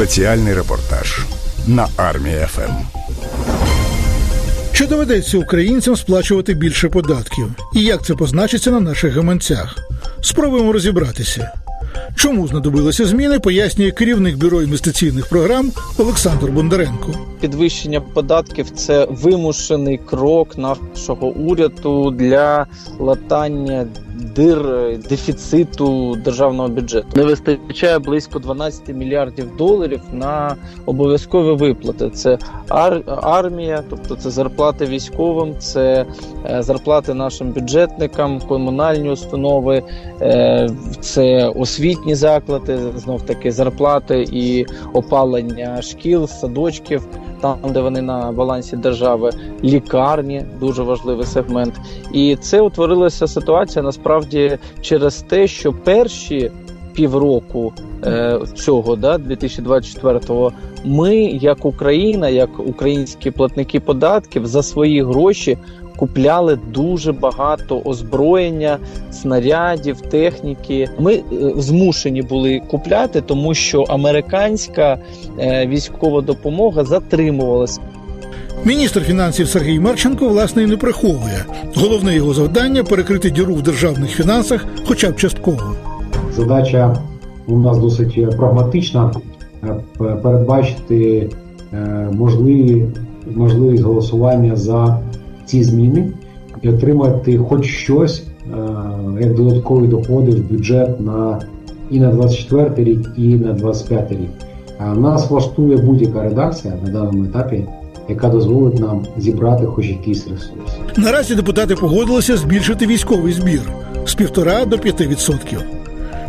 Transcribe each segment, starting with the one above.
Спеціальний репортаж на армії ФМ. Чи доведеться українцям сплачувати більше податків? І як це позначиться на наших гаманцях? Спробуємо розібратися. Чому знадобилися зміни, пояснює керівник бюро інвестиційних програм Олександр Бондаренко. Підвищення податків це вимушений крок нашого уряду для латання дир дефіциту державного бюджету. Не вистачає близько 12 мільярдів доларів на обов'язкові виплати. Це ар- армія, тобто це зарплати військовим, це е, зарплати нашим бюджетникам, комунальні установи, е, це освітні заклади, знов таки зарплати і опалення шкіл, садочків, там де вони на балансі держави, лікарні дуже важливий сегмент. І це утворилася ситуація насправді через те, що перші півроку е, цього, да, 2024-го, ми, як Україна, як українські платники податків, за свої гроші купляли дуже багато озброєння, снарядів, техніки. Ми е, змушені були купляти, тому що американська е, військова допомога затримувалася. Міністр фінансів Сергій Марченко власне і не приховує. Головне його завдання перекрити діру в державних фінансах, хоча б частково. Задача у нас досить прагматична е, передбачити е, можливі, можливість голосування за ці зміни і отримати хоч щось е, як додаткові доходи в бюджет на і на 24 рік, і на 25 рік. Нас влаштує будь-яка редакція на даному етапі, яка дозволить нам зібрати хоч якийсь ресурс. Наразі депутати погодилися збільшити військовий збір з півтора до п'яти відсотків.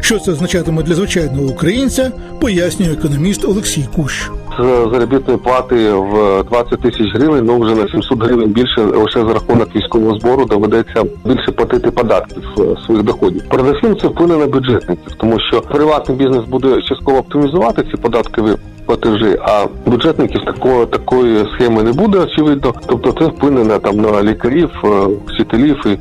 Що це означатиме для звичайного українця, пояснює економіст Олексій Кущ. з заробітної плати в 20 тисяч гривень, ну вже на 700 гривень більше лише за рахунок військового збору доведеться більше платити податків е, своїх доходів. Передусім це вплине на бюджетників, тому що приватний бізнес буде частково оптимізувати ці податкові платежі, а бюджетників такого такої схеми не буде, очевидно. Тобто це вплине на там на лікарів, е, вчителів і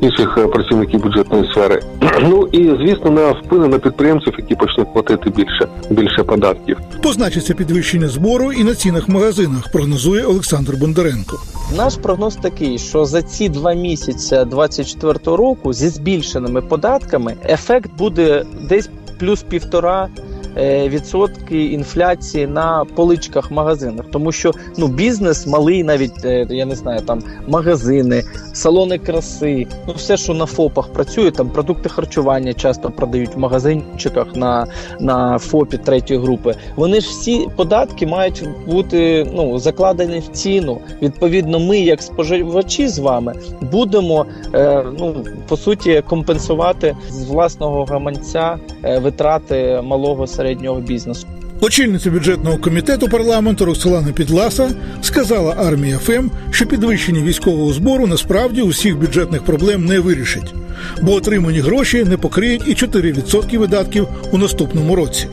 інших е, працівників бюджетної сфери. Ну і звісно, на вплине на підприємців, які почнуть платити більше більше податків. Позначиться підвищення збору і на цінах в магазинах, прогнозує Олександр Бондаренко. Наш прогноз такий, що за ці два місяці 2024 року зі збільшеними податками ефект буде десь плюс півтора. Е, Відсотки інфляції на поличках магазинах, тому що ну бізнес малий, навіть е, я не знаю, там магазини, салони краси, ну все, що на ФОПах працює, там продукти харчування часто продають в магазинчиках на, на ФОПі третьої групи. Вони ж всі податки мають бути ну закладені в ціну. Відповідно, ми, як споживачі, з вами будемо е, ну по суті компенсувати з власного гаманця е, витрати малого середнього бізнесу. Очільниця бюджетного комітету парламенту Роксолана Підласа сказала армія ФЕМ, що підвищення військового збору насправді усіх бюджетних проблем не вирішить, бо отримані гроші не покриють і 4% видатків у наступному році.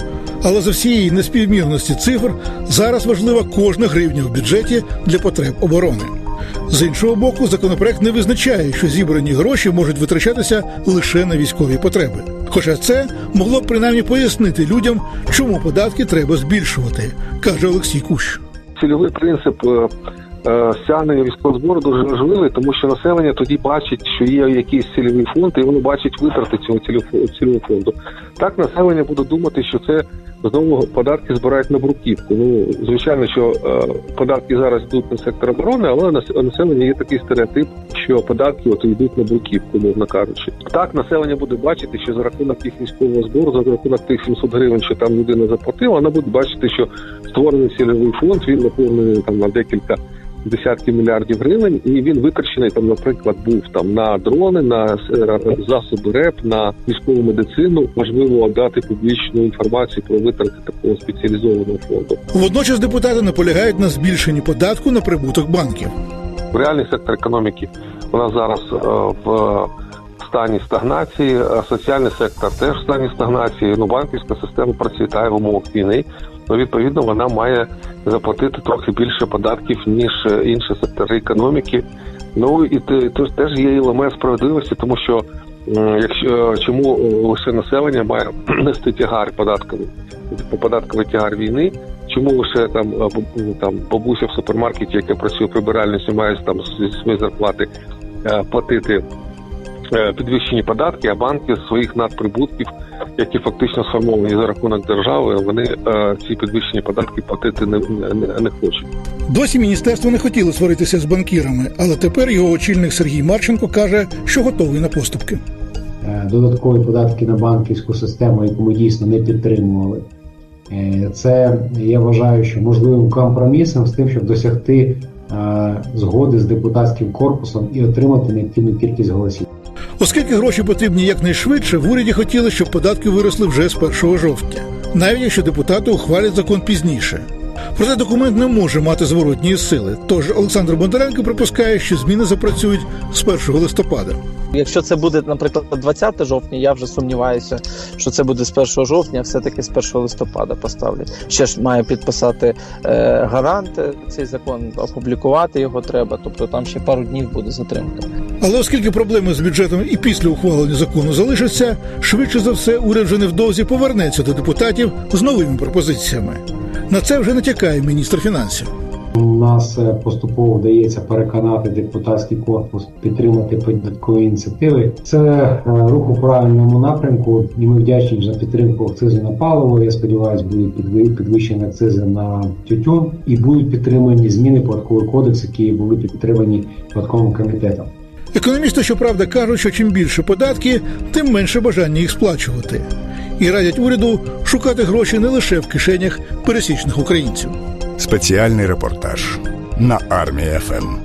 Але за всієї неспівмірності цифр зараз важлива кожна гривня в бюджеті для потреб оборони. З іншого боку, законопроект не визначає, що зібрані гроші можуть витрачатися лише на військові потреби. Хоча це могло б принаймні пояснити людям, чому податки треба збільшувати, каже Олексій Кущ. цільовий принцип е, стягнення військового збору дуже важливий, тому що населення тоді бачить, що є якийсь цільовий фонд, і воно бачить витрати цього цільового фонду. Так населення буде думати, що це знову податки збирають на бруківку. Ну звичайно, що е, податки зараз йдуть на сектор оборони, але на населення є такий стереотип, що податки от йдуть на бруківку, мовно кажучи. Так населення буде бачити, що за рахунок їх військового збору, за рахунок тих 700 гривень, що там людина заплатила, вона буде бачити, що створений цільовий фонд, він наповнений там на декілька десятків мільярдів гривень, і він витрачений там, наприклад, був там на дрони, на е, засоби РЕП, на військову медицину. Можливо, дати публічну інформацію про витрати такого спеціалізованого фонду. Водночас депутати наполягають на збільшенні податку на прибуток банків. Реальний сектор економіки у нас зараз е, в стані стагнації, соціальний сектор теж в стані стагнації. Ну, банківська система процвітає в умовах війни. Ну, відповідно, вона має заплатити трохи більше податків ніж е, інші сектори економіки. Ну і те- теж є елемент справедливості, тому що якщо чому е, лише населення має нести тягар податковий? по податковий тягар війни. Чому лише там ну, там бабуся в супермаркеті, яка працює прибиральницею, має там зі своєї зарплати е, платити е, підвищені податки, а банки з своїх надприбутків, які фактично сформовані за рахунок держави, вони е, ці підвищені податки платити не, не, не хочуть. Досі міністерство не хотіло сваритися з банкірами, але тепер його очільник Сергій Марченко каже, що готовий на поступки. Е, додаткові податки на банківську систему, яку ми дійсно не підтримували. Е, Це я вважаю, що можливим компромісом з тим, щоб досягти е, згоди з депутатським корпусом і отримати необхідну кількість голосів. Оскільки гроші потрібні якнайшвидше, в уряді хотіли, щоб податки виросли вже з 1 жовтня, навіть якщо депутати ухвалять закон пізніше. Проте документ не може мати зворотньої сили. Тож Олександр Бондаренко припускає, що зміни запрацюють з 1 листопада. Якщо це буде, наприклад, 20 жовтня, я вже сумніваюся, що це буде з 1 жовтня, а все-таки з 1 листопада поставлять. Ще ж має підписати е, гарант е, цей закон, опублікувати його треба. Тобто там ще пару днів буде затримка. Але оскільки проблеми з бюджетом і після ухвалення закону залишаться, швидше за все уряд вже невдовзі повернеться до депутатів з новими пропозиціями. На це вже натякає міністр фінансів. У нас е, поступово вдається переконати депутатський корпус підтримати податкові ініціативи. Це е, рух у правильному напрямку, і ми вдячні за підтримку акцизу на паливо. Я сподіваюся, підви- підвищені акцизи на тютюн і будуть підтримані зміни в податковий кодекс, які були підтримані податковим комітетом. Економісти, щоправда, кажуть, що чим більше податки, тим менше бажання їх сплачувати. І радять уряду шукати гроші не лише в кишенях пересічних українців. Спеціальний репортаж на армія ФМ.